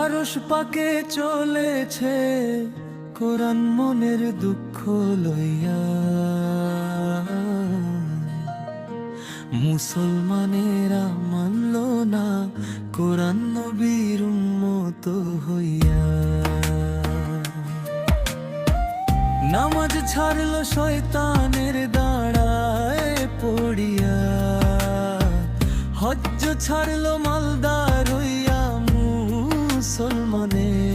আরস পাকে চলেছে কোরআন মনের দুঃখ লইয়া। মুসলমানেরা মানল না কোরআন নবীর উম্মত হইয়া। নামাজ ছাড়লো শয়তানের দাঁড়ায় পড়িয়া। হজ্জ ছাড়লো মালদার হইয়া। মুসলমানেরা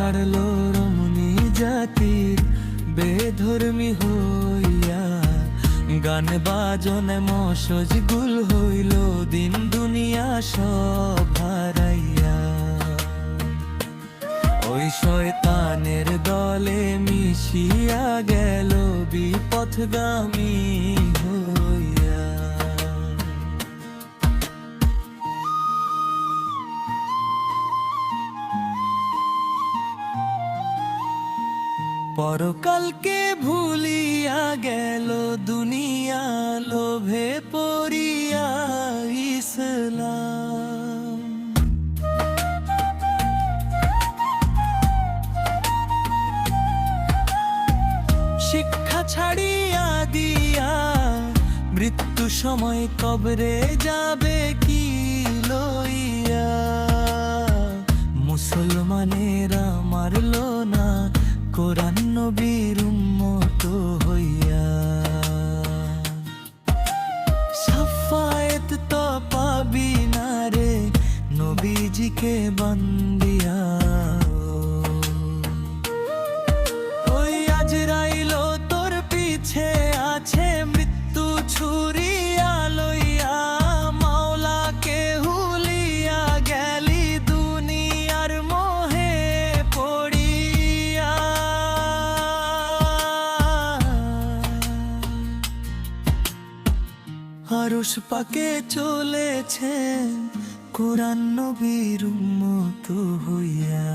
ছাড়লো রমণী জাতির বেধর্মী হইয়া। গান বাজনে মসজ গুল হইল, দিন দুনিয়া সব হারাইয়া। ওই শয়তানের দলে মিশিয়া গেল বিপথগামী হইয়া। পরকালকে ভুলিয়া গেল দুনিয়া লোভে পড়িয়া ইসলাম। শিক্ষা ছাড়িয়া দিয়া মৃত্যু সময় কবরে যাবে। নবীজিকে বান্দিয়া ওই আজরাইল তোর পিছে আছে মৃত্যু ছুরিয়া লইয়া মাওলাকে হুলিয়া গেলি দুনিয়ার মোহে পড়িয়া। আরস পাকে চলেছে কোরআন নবীর মতো হইয়া